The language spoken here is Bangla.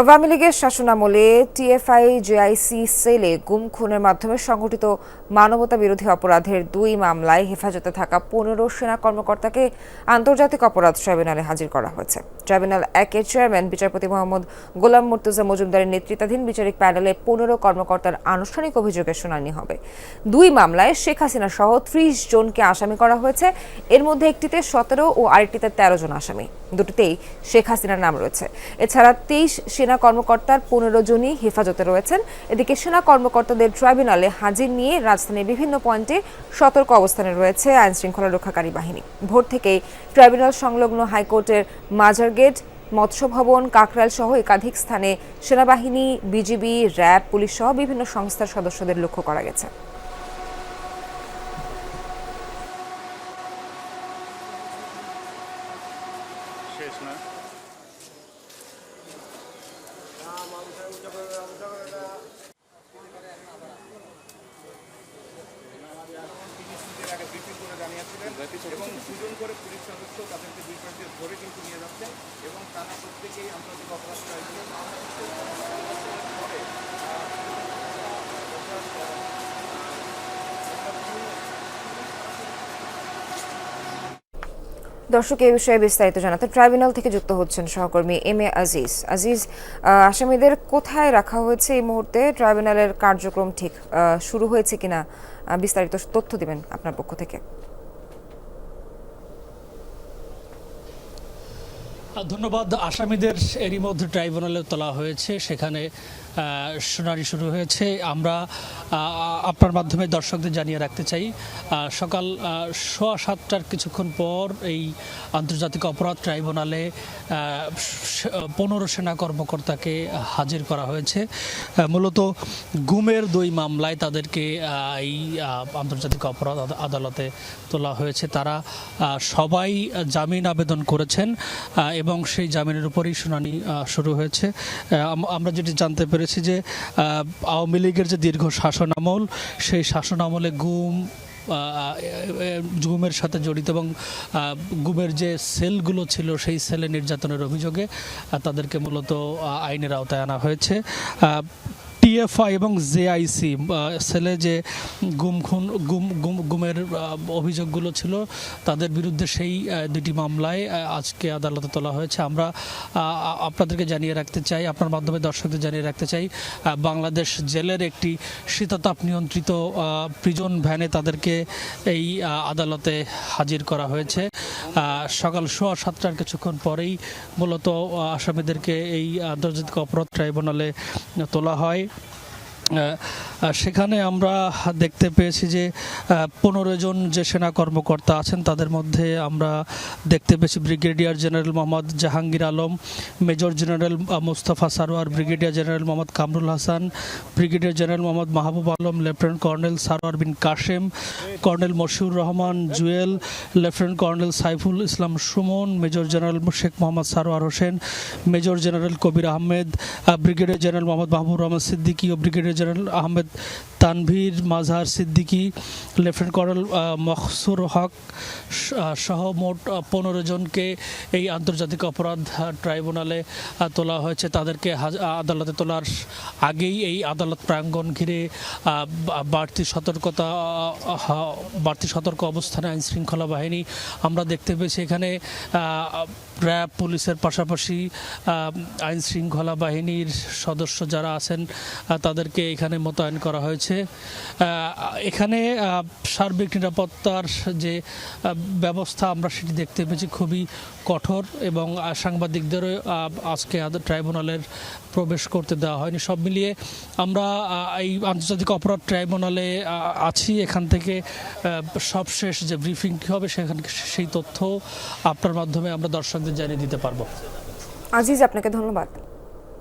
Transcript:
আওয়ামী লীগের শাসনামলে টিএফআই জেআইসি সেলে গুম খুনের মাধ্যমে সংগঠিত মানবতা বিরোধী অপরাধের দুই মামলায় হেফাজতে থাকা পনেরো সেনা কর্মকর্তাকে আন্তর্জাতিক অপরাধ ট্রাইব্যুনালে হাজির করা হয়েছে। ট্রাইব্যুনাল একের চেয়ারম্যান, বিচারপতি মোহাম্মদ গোলাম মুর্তুজা মজুমদারের নেতৃত্বাধীন বিচারিক প্যানেলে পনেরো কর্মকর্তার আনুষ্ঠানিক অভিযোগের শুনানি হবে। দুই মামলায় শেখ হাসিনা সহ ত্রিশ জনকে আসামি করা হয়েছে। এর মধ্যে একটিতে সতেরো ও আরেকটিতে তেরো জন আসামি। দুটিতেই শেখ হাসিনার নাম রয়েছে। এছাড়া তেইশ সেনা কর্মকর্তার পনেরো জনই হেফাজতে রয়েছেন। এদিকে সেনা কর্মকর্তাদের ট্রাইব্যুনালে হাজির নিয়ে রাজধানীর বিভিন্ন পয়েন্টে সতর্ক অবস্থানে রয়েছে আইন শৃঙ্খলা রক্ষাকারী বাহিনী। ভোর থেকেই ট্রাইব্যুনাল সংলগ্ন হাইকোর্টের মাজার গেট, মৎস্য ভবন, কাকরাইল সহ একাধিক স্থানে সেনাবাহিনী, বিজিবি, র্যাব, পুলিশ সহ বিভিন্ন সংস্থার সদস্যদের লক্ষ্য করা গেছে। শেষ না আগে ব্রিফিং করে এবং দুজন করে পুলিশ সদস্য তাদেরকে দুই পাশে ধরে কিন্তু নিয়ে যাচ্ছেন এবং তারা প্রত্যেকেই আন্তর্জাতিক অপরাধ দর্শক এই বিষয়ে বিস্তারিত জানাতে ট্রাইব্যুনাল থেকে যুক্ত হচ্ছেন সহকর্মী এম এ আজিজ। আজিজ আসামিদের কোথায় রাখা হয়েছে এই মুহূর্তে? ট্রাইব্যুনালের কার্যক্রম ঠিক শুরু হয়েছে কিনা? বিস্তারিত তথ্য দিবেন আপনার পক্ষ থেকে। ধন্যবাদ। আসামিদের এরই মধ্যে ট্রাইব্যুনালে তোলা হয়েছে। সেখানে শুনানি শুরু হয়েছে। আমরা আপনার মাধ্যমে দর্শকদের জানিয়ে রাখতে চাই সকাল সোয়া সাতটার কিছুক্ষণ পর এই আন্তর্জাতিক অপরাধ ট্রাইব্যুনালে পনেরো সেনা কর্মকর্তাকে হাজির করা হয়েছে। মূলত গুমের দুই মামলায় তাদেরকে এই আন্তর্জাতিক অপরাধ আদালতে তোলা হয়েছে। তারা সবাই জামিন আবেদন করেছেন এবং সেই জামিনের উপরেই শুনানি শুরু হয়েছে। আমরা যেটি জানতে পেরেছি যে আওয়ামী লীগের যে দীর্ঘ শাসনামল, সেই শাসন আমলে গুম গুমের সাথে জড়িত এবং গুমের যে সেলগুলো ছিল, সেই সেলে নির্যাতনের অভিযোগে তাদেরকে মূলত আইনের আওতায় আনা হয়েছে। টিএফআই এবং জেআইসি সেলে যে গুম খুন, গুম গুম, গুমের অভিযোগগুলো ছিল, তাদের বিরুদ্ধে সেই দুটি মামলায় আজকে আদালতে তোলা হয়েছে। আমরা আপনাদেরকে জানিয়ে রাখতে চাই, আপনার মাধ্যমে দর্শকদের জানিয়ে রাখতে চাই বাংলাদেশ জেলের একটি শীতাতাপ নিয়ন্ত্রিত প্রিজন ভ্যানে তাদেরকে এই আদালতে হাজির করা হয়েছে। সকাল সোয়া সাতটার কিছুক্ষণ পরেই মূলত আসামিদেরকে এই আন্তর্জাতিক অপরাধ ট্রাইব্যুনালে তোলা হয়। Bye. সেখানে আমরা দেখতে পেয়েছি যে পনেরো জন যে সেনা কর্মকর্তা আছেন, তাদের মধ্যে আমরা দেখতে পেয়েছি brigadier general Mohammad Jahangir Alam, major general Mustafa Sarwar, brigadier general Mohammad Kamrul Hasan, brigadier general Mohammad Mahbub Alam, lieutenant colonel Sarwar Bin Kashem, colonel Mashiur Rahman Jewel, lieutenant colonel Saiful Islam Sumon, major general Sheikh Mohammad Sarwar Hossain, major general Kabir Ahmed brigadier general Mohammad Mahbub Rahman Siddiqui ও brigadier general Ahmed Tanvir Mazhar Siddiqui, lieutenant colonel Makhsur Haque সহ মোট পনেরো জনকে এই আন্তর্জাতিক অপরাধ ট্রাইব্যুনালে তোলা হয়েছে। তাদেরকে আদালতে তোলার আগেই এই আদালত প্রাঙ্গণ ঘিরে বাড়তি সতর্কতা বাড়তি সতর্ক অবস্থানে আইন শৃঙ্খলা বাহিনী আমরা দেখতে পেয়েছি। এখানে র্যাব, পুলিশের পাশাপাশি আইন শৃঙ্খলা বাহিনীর সদস্য যারা আছেন তাদেরকে এখানে মোতায়েন করা হয়েছে। এখানে সার্বিক নিরাপত্তার যে ব্যবস্থা আমরা সেটি দেখতে পেয়েছি খুবই কঠোর এবং সাংবাদিকদেরও আজকে ট্রাইব্যুনালের প্রবেশ করতে দেওয়া হয়নি। সব মিলিয়ে আমরা এই আন্তর্জাতিক অপরাধ ট্রাইব্যুনালে আছি। এখান থেকে সবশেষ যে ব্রিফিং হবে, সেখান সেই তথ্য আপনার মাধ্যমে আমরা দর্শকদের জানিয়ে দিতে পারব। আজিজ, আপনাকে ধন্যবাদ।